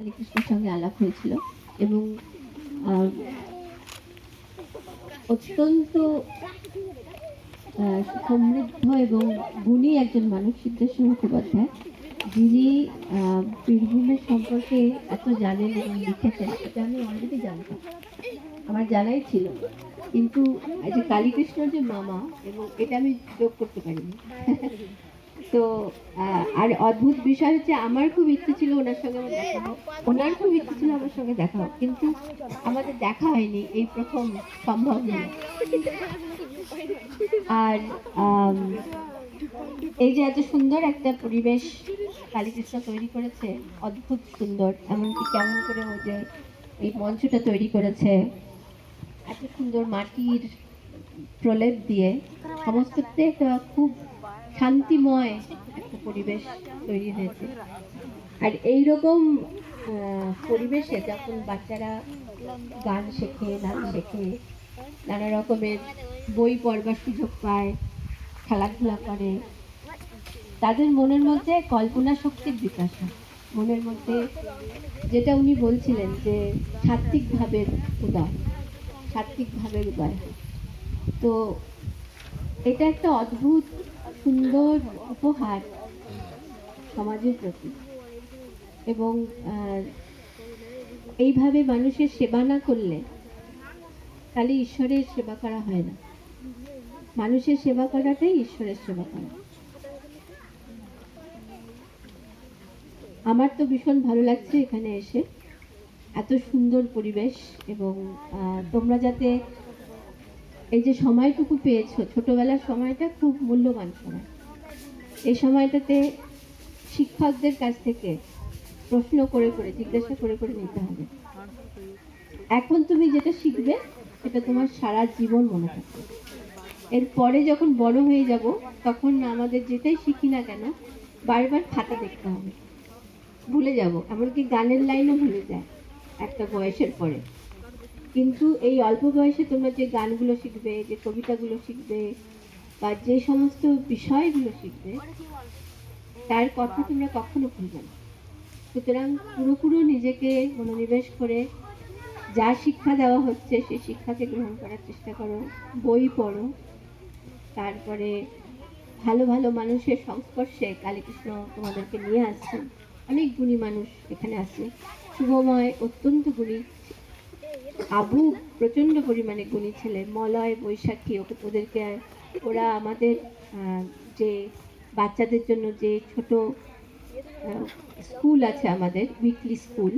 কালীকৃষ্ণের সঙ্গে আলাপ হয়েছিল এবং অত্যন্ত সমৃদ্ধ এবং গুণী একজন মানুষ সিদ্ধেশ্বর মুখোপাধ্যায়। যিনি বীরভূমের সম্পর্কে এত জানেন এবং লিখেছেন, এটা আমি অলরেডি জানতাম। আমার জানাই ছিল। কিন্তু যে কালীকৃষ্ণর যে মামা, এবং এটা আমি যোগ করতে পারিনি। তো আর অদ্ভুত বিষয় হচ্ছে আমার খুব ইচ্ছে ছিল ওনার সঙ্গে আমার দেখা হোক। ওনার খুব ইচ্ছে ছিল আমার সঙ্গে দেখা হোক, কিন্তু আমাদের দেখা হয়নি, এই প্রথম সম্ভব নয় আর এই যে এত সুন্দর একটা পরিবেশ কালীকৃষ্ণ তৈরি করেছে, অদ্ভুত সুন্দর, এমনকি কেমন করে ও যে এই মঞ্চটা তৈরি করেছে, এত সুন্দর মাটির প্রলেপ দিয়ে সমস্ততে একটা খুব শান্তিময় একটা পরিবেশ তৈরি হয়েছে। আর এই রকম পরিবেশে যখন বাচ্চারা গান শেখে, নাচ শেখে, নানা রকমের বই পড়বার সুযোগ পায়, খেলাধুলা করে, তাদের মনের মধ্যে কল্পনা শক্তির বিকাশ হয়। মনের মধ্যে যেটা উনি বলছিলেন যে সাত্বিক ভাবের উদয় সাত্বিক ভাবের উদয় তো এটা একটা অদ্ভুত সুন্দর উপহার সমাজের প্রতি। এবং এইভাবে মানুষের সেবা না করলে তাহলে ঈশ্বরের সেবা করা হয় না। মানুষের সেবা করাটাই ঈশ্বরের সেবা করা। আমার তো ভীষণ ভালো লাগছে এখানে এসে। এত সুন্দর পরিবেশ এবং তোমরা যাতে এই যে সময়টুকু পেয়েছ, ছোটবেলার সময়টা খুব মূল্যবান সময়। এই সময়টাতে শিক্ষকদের কাছ থেকে প্রশ্ন করে করে, জিজ্ঞাসা করে করে নিতে হবে। এখন তুমি যেটা শিখবে, সেটা তোমার সারা জীবন মনে থাকবে। এরপরে যখন বড় হয়ে যাব, তখন আমাদের যেটাই শিখি না কেন, বারবার খাতা দেখতে হবে। ভুলে যাব, এমনকি গানের লাইনও ভুলে যায়, একটা বয়সের পরে। কিন্তু এই অল্প বয়সে তোমরা যে গানগুলো শিখবে, যে কবিতাগুলো শিখবে, বা যে সমস্ত বিষয়গুলো শিখবে, তার কথা তোমরা কখনো ভুলবে না। সুতরাং পুরোপুরো নিজেকে মনোনিবেশ করে যা শিক্ষা দেওয়া হচ্ছে, সেই শিক্ষাকে গ্রহণ করার চেষ্টা করো, বই পড়ো। তারপরে ভালো ভালো মানুষের সংস্পর্শে কালীকৃষ্ণ তোমাদেরকে নিয়ে আসছেন। অনেক গুণী মানুষ এখানে আছে। শুভময়, অত্যন্ত গুণী। আবু প্রচণ্ড পরিমাণে গুণী ছেলে মলয়, বৈশাখী, ওকে ওদেরকে ওরা আমাদের যে বাচ্চাদের জন্য যে ছোট স্কুল আছে আমাদের উইকলি স্কুল